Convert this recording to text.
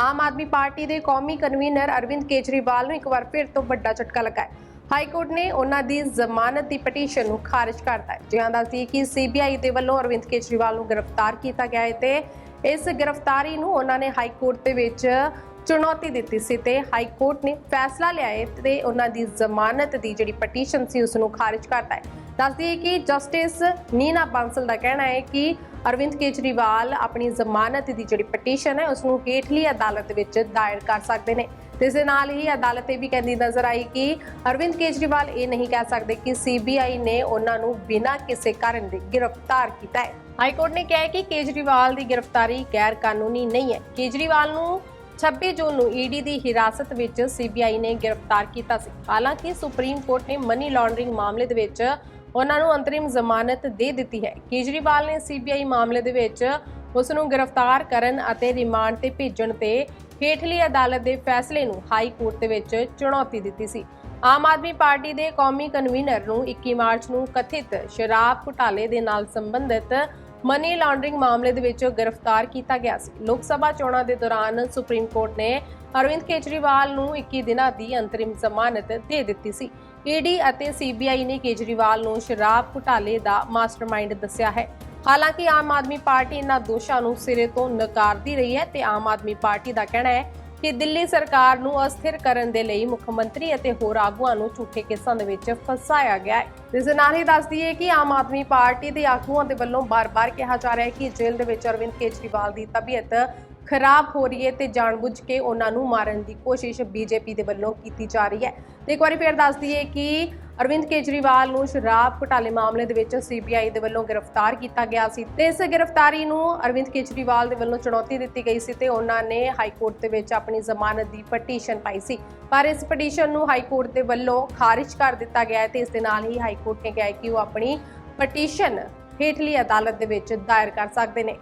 Aam Aadmi party ਦੇ ਕੌਮੀ convener Arvind Kejriwal ਨੂੰ ਇੱਕ ਵਾਰ ਫਿਰ ਤੋਂ ਵੱਡਾ ਝਟਕਾ ਲੱਗਾ ਹੈ। ਹਾਈ ਕੋਰਟ ਨੇ ਉਹਨਾਂ ਦੀ ਜ਼ਮਾਨਤ ਦੀ ਪਟੀਸ਼ਨ ਨੂੰ ਖਾਰਜ ਕਰਤਾ ਹੈ। ਜਿਹਾਂ ਦੱਸਦੀ ਕਿ ਸੀਬੀਆਈ ਦੇ ਵੱਲੋਂ ਅਰਵਿੰਦ ਕੇਜਰੀਵਾਲ ਨੂੰ ਗ੍ਰਿਫਤਾਰ ਕੀਤਾ ਗਿਆ ਹੈ ਤੇ ਇਸ ਗ੍ਰਿਫਤਾਰੀ ਨੂੰ ਉਹਨਾਂ ਨੇ ਹਾਈ ਕੋਰਟ ਦੇ ਵਿੱਚ ਚੁਣੌਤੀ ਦਿੱਤੀ ਸੀ ਤੇ ਹਾਈ ਕੋਰਟ ਨੇ ਫੈਸਲਾ ਲਿਆ ਤੇ ਉਹਨਾਂ ਦੀ ਜ਼ਮਾਨਤ ਦੀ ਜਿਹੜੀ ਪਟੀਸ਼ਨ ਸੀ ਉਸ ਨੂੰ ਖਾਰਜ ਕਰਤਾ ਹੈ। ਦੱਸਦੀ ਹੈ ਕਿ ਜਸਟਿਸ ਨੀਨਾ ਬਾਂਸਲ ਦਾ ਕਹਿਣਾ ਹੈ ਕਿ ਅਰਵਿੰਦ ਕੇਜਰੀਵਾਲ ਆਪਣੀ ਜ਼ਮਾਨਤ ਦੀ ਜਿਹੜੀ ਪਟੀਸ਼ਨ ਹੈ ਉਸ ਨੂੰ ਹੇਠਲੀ ਅਦਾਲਤ ਵਿੱਚ ਦਾਇਰ ਕਰ ਸਕਦੇ ਨੇ। ਇਸ ਦੇ ਨਾਲ ਹੀ ਅਦਾਲਤ ਇਹ ਵੀ ਕਹਿੰਦੀ ਨਜ਼ਰ ਆਈ ਕਿ ਅਰਵਿੰਦ ਕੇਜਰੀਵਾਲ ਇਹ ਨਹੀਂ ਕਹਿ ਸਕਦੇ ਕਿ ਸੀਬੀਆਈ ਨੇ ਉਹਨਾਂ ਨੂੰ ਬਿਨਾਂ ਕਿਸੇ ਕਾਰਨ ਦੇ ਗ੍ਰਿਫਤਾਰ ਕੀਤਾ ਹੈ। ਹਾਈ ਕੋਰਟ ਨੇ ਕਿਹਾ ਕਿ ਕੇਜਰੀਵਾਲ ਦੀ ਗ੍ਰਿਫਤਾਰੀ ਗੈਰ ਕਾਨੂੰਨੀ ਨਹੀਂ ਹੈ। ਕੇਜਰੀਵਾਲ ਨੂੰ 26 ਜੂਨ ਨੂੰ ਈਡੀ ਦੀ ਹਿਰਾਸਤ ਵਿੱਚ ਸੀਬੀਆਈ ਨੇ ਗ੍ਰਿਫਤਾਰ ਕੀਤਾ ਸੀ। ਹਾਲਾਂਕਿ ਸੁਪਰੀਮ ਕੋਰਟ ਨੇ ਮਨੀ ਲਾਂਡਰਿੰਗ ਮਾਮਲੇ ਦੇ ਵਿੱਚ ਉਹਨਾਂ ਨੂੰ ਅੰਤਰਿਮ ਜ਼ਮਾਨਤ ਦੇ ਦਿੱਤੀ ਹੈ। ਕੇਜਰੀਵਾਲ ਨੇ ਸੀਬੀਆਈ ਮਾਮਲੇ ਦੇ ਵਿੱਚ ਉਸ ਨੂੰ ਗ੍ਰਿਫਤਾਰ ਕਰਨ ਅਤੇ ਰਿਮਾਂਡ ਤੇ ਭੇਜਣ ਤੇ ਹੇਠਲੀ ਅਦਾਲਤ ਦੇ ਫੈਸਲੇ ਨੂੰ ਹਾਈ ਕੋਰਟ ਦੇ ਵਿੱਚ ਚੁਣੌਤੀ ਦਿੱਤੀ ਸੀ। ਆਮ ਆਦਮੀ ਪਾਰਟੀ ਦੇ ਕੌਮੀ ਕਨਵੀਨਰ ਨੂੰ 21 ਮਾਰਚ ਨੂੰ ਕਥਿਤ ਸ਼ਰਾਬ ਘੁਟਾਲੇ ਦੇ ਨਾਲ ਸੰਬੰਧਿਤ ਮਨੀ ਲਾਂਡਰਿੰਗ ਮਾਮਲੇ ਦੇ ਵਿੱਚ ਗ੍ਰਿਫਤਾਰ ਕੀਤਾ ਗਿਆ ਸੀ। ਲੋਕ ਸਭਾ ਚੋਣਾਂ ਦੇ ਦੌਰਾਨ ਸੁਪਰੀਮ ਕੋਰਟ ਨੇ ਅਰਵਿੰਦ ਕੇਜਰੀਵਾਲ ਨੂੰ 21 ਦਿਨਾਂ ਦੀ ਅੰਤਰਿਮ ਜ਼ਮਾਨਤ ਦੇ ਦਿੱਤੀ ਸੀ। ਈਡੀ ਅਤੇ ਸੀਬੀਆਈ ਨੇ ਕੇਜਰੀਵਾਲ ਨੂੰ ਸ਼ਰਾਬ ਘੁਟਾਲੇ ਦਾ ਮਾਸਟਰਮਾਈਂਡ ਦੱਸਿਆ ਹੈ। ਹਾਲਾਂਕਿ ਆਮ ਆਦਮੀ ਪਾਰਟੀ ਇਹਨਾਂ ਦੋਸ਼ਾਂ ਨੂੰ ਸਿਰੇ ਤੋਂ ਨਕਾਰਦੀ ਰਹੀ ਹੈ ਤੇ ਆਮ ਆਦਮੀ ਪਾਰਟੀ ਦਾ ਕਹਿਣਾ ਹੈ ਕਿ ਦਿੱਲੀ ਸਰਕਾਰ ਨੂੰ ਅਸਥਿਰ ਕਰਨ ਦੇ ਲਈ ਮੁੱਖ ਮੰਤਰੀ ਅਤੇ ਹੋਰ ਆਗੂਆਂ ਨੂੰ ਝੂਠੇ ਕੇਸਾਂ ਦੇ ਵਿੱਚ ਫਸਾਇਆ ਗਿਆ ਹੈ। ਇਸ ਦੇ ਨਾਲ ਹੀ ਦੱਸਦੀ ਹੈ ਕਿ ਆਮ ਆਦਮੀ ਪਾਰਟੀ ਦੇ ਆਗੂਆਂ ਦੇ ਵੱਲੋਂ ਬਾਰ-ਬਾਰ ਕਿਹਾ ਜਾ ਰਿਹਾ ਹੈ ਕਿ ਜੇਲ੍ਹ ਦੇ ਵਿੱਚ ਅਰਵਿੰਦ ਕੇਜਰੀਵਾਲ ਦੀ ਤਬੀਅਤ ਖਰਾਬ ਹੋ ਰਹੀ ਹੈ ਤੇ ਜਾਣਬੁੱਝ ਕੇ ਉਹਨਾਂ ਨੂੰ ਮਾਰਨ ਦੀ ਕੋਸ਼ਿਸ਼ ਬੀਜੇਪੀ ਦੇ ਵੱਲੋਂ ਕੀਤੀ ਜਾ ਰਹੀ ਹੈ। ਤੇ ਇੱਕ ਵਾਰੀ ਫੇਰ ਦੱਸਦੀ ਹੈ ਕਿ ਅਰਵਿੰਦ ਕੇਜਰੀਵਾਲ ਨੂੰ ਸ਼ਰਾਬ ਘੁਟਾਲੇ ਮਾਮਲੇ ਦੇ ਵਿੱਚ ਸੀਬੀਆਈ ਦੇ ਵੱਲੋਂ ਗ੍ਰਿਫਤਾਰ ਕੀਤਾ ਗਿਆ ਸੀ ਤੇ ਇਸ ਗ੍ਰਿਫਤਾਰੀ ਨੂੰ ਅਰਵਿੰਦ ਕੇਜਰੀਵਾਲ ਦੇ ਵੱਲੋਂ ਚੁਣੌਤੀ ਦਿੱਤੀ ਗਈ ਸੀ ਤੇ ਉਹਨਾਂ ਨੇ ਹਾਈ ਕੋਰਟ ਦੇ ਵਿੱਚ ਆਪਣੀ ਜ਼ਮਾਨਤ ਦੀ ਪਟੀਸ਼ਨ ਪਾਈ ਸੀ। ਪਰ ਇਸ ਪਟੀਸ਼ਨ ਨੂੰ ਹਾਈ ਕੋਰਟ ਦੇ ਵੱਲੋਂ ਖਾਰਿਜ ਕਰ ਦਿੱਤਾ ਗਿਆ ਹੈ ਤੇ ਇਸ ਦੇ ਨਾਲ ਹੀ ਹਾਈ ਕੋਰਟ ਨੇ ਕਿਹਾ ਕਿ ਉਹ ਆਪਣੀ ਪਟੀਸ਼ਨ ਹੇਠਲੀ ਅਦਾਲਤ ਦੇ ਵਿੱਚ ਦਾਇਰ ਕਰ ਸਕਦੇ ਨੇ।